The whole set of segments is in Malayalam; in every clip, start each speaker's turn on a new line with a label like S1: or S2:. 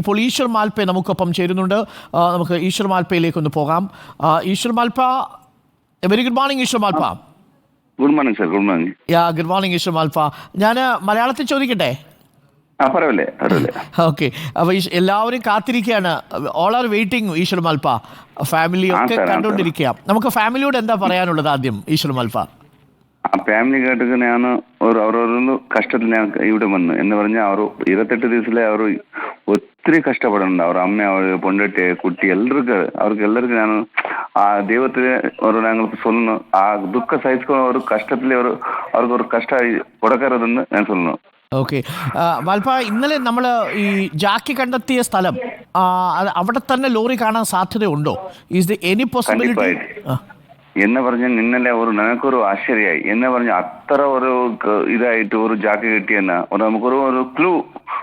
S1: ഇപ്പോൾ ഈശ്വർ മാൽപ്പെ നമുക്കൊപ്പം ചേരുന്നുണ്ട്. നമുക്ക് ഈശ്വർ മാൽപ്പയിലേക്ക് ഒന്ന് പോകാം Eshwar Malpe very good morning Eshwar Malpe
S2: good morning sir good morning
S1: yeah good morning Eshwar Malpe ഞാൻ മലയാളത്തിൽ ചോദിക്കട്ടെ? ഓക്കെ അപ്പോൾ എല്ലാവരും കാത്തിരിക്കുകയാണ്. All are waiting Eshwar Malpe
S2: family
S1: ഒക്കെ കണ്ടുകൊണ്ടിരിക്കുക നമുക്ക് ഫാമിലിയോട് എന്താ പറയാനുള്ളത് ആദ്യം ഈശ്വർ മാൽപ്പ
S2: ആ ഫാമിലി കേട്ടിട്ട് ഞാൻ ഒരു അവരൊരു കഷ്ടത്തിൽ ഞാൻ ഇവിടെ വന്ന്. എന്ന് പറഞ്ഞാൽ അവർ ഇരുപത്തെട്ട് ദിവസത്തിലെ അവർ ಇಸ್ತ್ರಿ ಕಷ್ಟಪಡೋಣ ಅವ್ರ ಅಮ್ಮೆ ಅವ್ರ ಪೊಂಡಟ್ಟಿ ಕುಟ್ಟಿ ಎಲ್ರಿಗೆ ಅವ್ರಿಗೆಲ್ಲರಿಗೂ ನಾನು ಆ ದೇವತೆ ಅವರು நாங்களுக்கு சொல்லணும் ಆ ದುಃಖ ಸಹಿಸ್ಕೊಂಡು ಅವರು ಕಷ್ಟದಲ್ಲಿ ಅವರು ಅವ್ರಿಗೆ ಅವ್ರ ಕಷ್ಟ കൊടുക്കരുതെന്ന് ഞാൻ സൊല്ലുന്നു
S1: ഓക്കെ വാൽപ്പ ഇന്നലെ നമ്മൾ ഈ ജാക്കി കണ്ടെത്തിയ സ്ഥലം അവിടെ തന്നെ ലോറി കാണാൻ സാധ്യതയുണ്ടോ? ഇസ് ദി എനി പോസിബിലിറ്റി
S2: എന്ന് പറഞ്ഞാൽ ഇന്നലെ ഒരു നിനക്കൊരു ആശ്ചര്യമായി. എന്ന് പറഞ്ഞ അത്ര ഒരു ഇതായിട്ട് ഒരു ജാക്കി കിട്ടിയെന്ന. നമുക്കൊരു ഒരു ക്ലൂ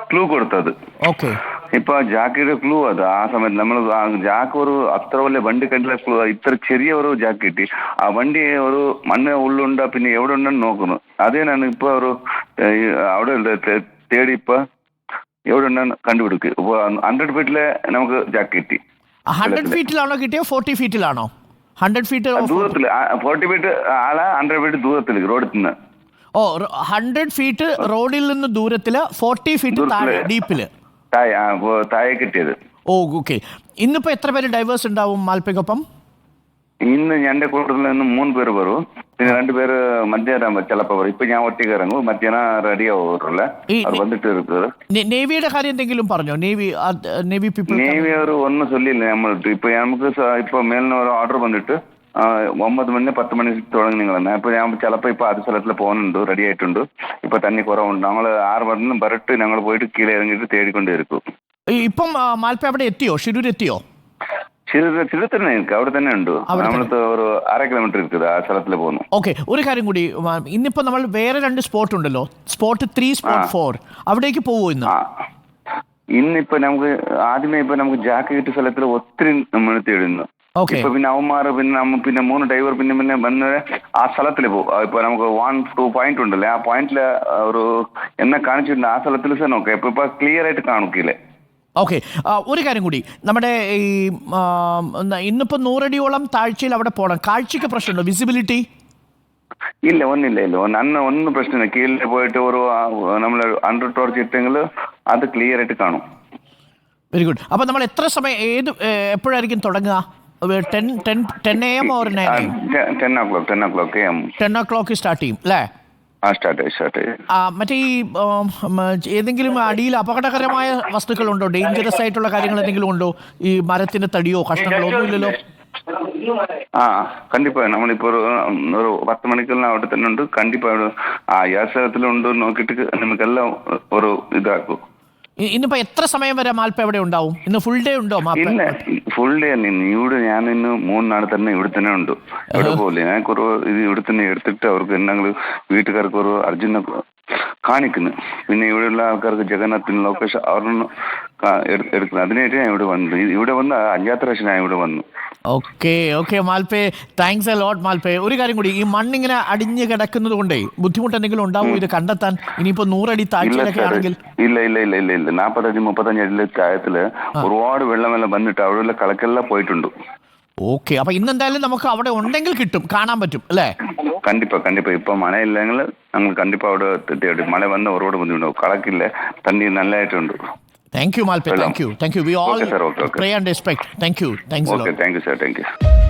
S2: ക്ലൂ കൊടുത്തത്.
S1: ഓക്കെ
S2: ഇപ്പൊ ജാക്കിയുടെ ക്ലൂ അത്. ആ സമയത്ത് നമ്മൾ ജാക്ക് ഒരു അത്ര വലിയ വണ്ടി കണ്ടില്ല ക്ലൂ ഇത്ര ചെറിയ ഒരു ജാക്ക് കിട്ടി. ആ വണ്ടി ഒരു മണ്ണ് ഉള്ളുണ്ടോ പിന്നെ എവിടെ ഉണ്ടെന്ന് നോക്കുന്നു. അതേ ഞാൻ ഇപ്പൊ ഒരു അവിടെ തേടി ഇപ്പൊ എവിടെ ഉണ്ടെന്ന് കണ്ടുപിടിക്കും. ഇപ്പൊ ഹൺഡ്രഡ് ഫീറ്റിലെ നമുക്ക് ജാക്ക് കിട്ടി.
S1: ഹൺഡ്രഡ് ഫീറ്റിലാണോ കിട്ടിയോ? ഫോർട്ടി ഫീറ്റിലാണോ ഹൺഡ്രഡ് ഫീറ്റ്
S2: ദൂരത്തിൽ ഫോർട്ടി ഫീറ്റ് ആളെ ഹൺഡ്രഡ് ഫീറ്റ് ദൂരത്തിൽ റോഡിൽ നിന്ന്
S1: ഓ ഹൺഡ്രഡ് ഫീറ്റ് റോഡിൽ നിന്ന് ദൂരത്തിൽ ഫോർട്ടി ഫീറ്റ് താഴെ
S2: ദൂരത്തിൽ. തായ തായ കിട്ടിയത്
S1: ഓ ഓക്കെ ഇന്നിപ്പോ എത്ര പേര് ഡൈവേഴ്സ് ഉണ്ടാവും മാൽപ്പയ്ക്കൊപ്പം
S2: ഇന്ന് എൻ്റെ കൂട്ടത്തിൽ നിന്ന് മൂന്ന് പേര് വരും പിന്നെ രണ്ടുപേര് മധ്യാഹ്നം ചിലപ്പോ വരും ഇപ്പൊ ഞാൻ ഒറ്റയ്ക്ക് ഇറങ്ങും മധ്യാഹ്നം റെഡി
S1: ആവാറില്ല
S2: അവർ വന്നിട്ട്
S1: ഇരിക്കുന്നത് നേവിയുടെ കാര്യം എന്തെങ്കിലും പറഞ്ഞോ നേവി നേവി
S2: നേവി അവർ ഒന്നും ചൊല്ലില്ല നമ്മൾ ഇപ്പൊ നമുക്ക് ഇപ്പൊ മേലിന് ഒരു ഓർഡർ വന്നിട്ട് ഒമ്പത് മണി പത്ത് മണി തുടങ്ങുന്നതാണ് അപ്പോൾ ഞാൻ ചിലപ്പോൾ ഇപ്പോൾ അത് സ്ഥലത്തിൽ പോകുന്നുണ്ട് റെഡി ആയിട്ടുണ്ട്. ഇപ്പോൾ തന്നെ കുറവുണ്ട്. ഞങ്ങൾ ആറ് മണി വരട്ട് ഞങ്ങൾ പോയിട്ട് കീഴെ ഇറങ്ങിയിട്ട് തേടിക്കൊണ്ടേ
S1: ഇപ്പം മാൽപ്പ അവിടെ എത്തിയോ? ഷിരൂർ എത്തിയോ?
S2: അവിടെ തന്നെ ഉണ്ട്. ഒരു അര കിലോമീറ്റർ ആ സ്ഥലത്തിൽ പോകുന്നു.
S1: ഓക്കെ ഒരു കാര്യം കൂടി ഇന്നിപ്പോ നമ്മൾ വേറെ രണ്ട് സ്പോട്ട് ഉണ്ടല്ലോ. സ്പോട്ട് ത്രീ സ്പോട്ട് ഫോർ അവിടേക്ക് പോവോ ഇന്ന്?
S2: ഇന്നിപ്പോ നമുക്ക് ആദ്യമേ ഇപ്പൊ നമുക്ക് ജാക്കറ്റ് സ്ഥലത്തിൽ ഒത്തിരി നമ്മൾ തേടുന്നു. ഇപ്പൊ പിന്നെ അവന്മാർ പിന്നെ നമ്മ പിന്നെ മൂന്ന് ഡ്രൈവർ പിന്നെ പിന്നെ വന്ന് ആ സ്ഥലത്തിൽ പോകും. ഇപ്പൊ നമുക്ക് വൺ ടു പോയിന്റ് ഉണ്ടല്ലേ? ആ പോയിന്റിൽ ഒരു എന്നെ കാണിച്ചിട്ടുണ്ട് ആ സ്ഥലത്തിൽ നോക്കെ നോക്കാം. ഇപ്പൊ ഇപ്പൊ ക്ലിയർ ആയിട്ട് കാണിക്കില്ലേ
S1: ഓക്കെ ഒരു കാര്യം കൂടി. നമ്മുടെ ഈ ഇന്നിപ്പോ നൂറടിയോളം താഴ്ചയിൽ അവിടെ പോകണം കാഴ്ചയ്ക്ക് പ്രശ്നമുണ്ടോ? വിസിബിലിറ്റി
S2: ഇല്ല ഒന്നില്ല ഇല്ല. അന്ന് ഒന്നും പ്രശ്നമില്ല. കീഴിൽ പോയിട്ട് ഒരു നമ്മൾ അണ്ടർ ടോർച്ച് ഇട്ടെങ്കിൽ അത് ക്ലിയർ ആയിട്ട് കാണും.
S1: വെരി ഗുഡ് അപ്പോൾ നമ്മൾ എത്ര സമയം ഏത് എപ്പോഴായിരിക്കും തുടങ്ങുക? ten ten ten a m
S2: or nine m ten o'clock ten o'clock
S1: m ten o'clock start ചെയ്യും അല്ലേ
S2: ആ സ്റ്റാർട്ട് സ്റ്റാർട്ട്
S1: ആ, മറ്റേ ഈ ഉം, ഉം, ഏതെങ്കിലും അടിയിൽ അപകടകരമായ വസ്തുക്കളുണ്ടോ ഡേഞ്ചറസ് ആയിട്ടുള്ള കാര്യങ്ങൾ എന്തെങ്കിലും ഉണ്ടോ ഈ മരത്തിന്റെ തടിയോ കഷ്ണങ്ങളോ ഒന്നുമില്ലല്ലോ
S2: ஆ கண்டிப்பா நம்மளிப்போ ஒரு ஒரு பத்து மணிக்கெல்லாம் അവിടെ തന്നെ ഉണ്ട് കണ്ടിപ്പാ അവിടെ ആ യാസകത്തിലുണ്ട് നോക്കിയിട്ട് നമുക്കെല്ലാം ഒരു ഇതാക്കും
S1: ഇ- ഇന്നിപ്പോ എത്ര സമയം വരെ മാൽപ്പ എവിടെ ഉണ്ടാവും ഇന്ന് ഫുൾ ഡേ ഉണ്ടോ മാൽപ്പ
S2: ഇല്ല ഫുൾ ഡേ അല്ല ഇവിടെ ഞാൻ ഇന്ന് മൂന്ന് നാൾ തന്നെ ഇവിടെ തന്നെ ഉണ്ട്. എവിടെ പോലെ ഞാൻ കുറവ് ഇത് ഇവിടെ തന്നെ എടുത്തിട്ട് അവർക്ക് ഞങ്ങൾ വീട്ടുകാർക്ക് ഒരു അർജുന കാണിക്കുന്നു. പിന്നെ ഇവിടെയുള്ള ആൾക്കാർക്ക് ജഗന്നാഥിന് ലൊക്കേഷൻ അവരൊന്ന് എടുക്കുന്നത്. അതിനായിട്ട് ഞാൻ ഇവിടെ വന്നത് ഇവിടെ വന്ന് അഞ്ചാത്ത പ്രാവശ്യം ഞാൻ ഇവിടെ വന്നു.
S1: Okay okay Malpe thanks a lot Malpe ഒരു കാര്യം കൂടി ഈ മണ്ണിങ്ങനെ അടിഞ്ഞു കിടക്കുന്നത് കൊണ്ടേ ബുദ്ധിമുട്ട് എന്തെങ്കിലും ഉണ്ടാവും ഇത് കണ്ടെത്താൻ? ഇനിയിപ്പോ നൂറടി താഴ്ചയിലൊക്കെ ആണെങ്കിൽ.
S2: ഇല്ല ഇല്ല ഇല്ല ഇല്ല ഇല്ല. നാപ്പത്തഞ്ച് മുപ്പത്തഞ്ച് അടിയിലെ താഴത്തിൽ ഒരുപാട് വെള്ളമെല്ലാം വന്നിട്ട് അവിടെയുള്ള കളക്കെല്ലാം പോയിട്ടുണ്ട്.
S1: ഓക്കെ അപ്പൊ ഇന്ന് എന്തായാലും നമുക്ക് അവിടെ ഉണ്ടെങ്കിൽ കിട്ടും. കാണാൻ പറ്റും അല്ലേ?
S2: കണ്ടിപ്പോ കണ്ടിപ്പോ. ഇപ്പൊ മഴയില്ലെങ്കിൽ ഞങ്ങൾ കണ്ടിപ്പോ അവിടെ തേടി മഴ വന്ന ഒരുപാട് ബുദ്ധിമുട്ടുണ്ടാവും കളക്കില്ല തന്നെ നല്ലതായിട്ടുണ്ട്
S1: Thank you, Malpe. Thank you. Thank you. We all
S2: okay, sir, okay. pray
S1: and respect. Thank you. Thanks okay,
S2: a lot. Thank you, sir. Thank you.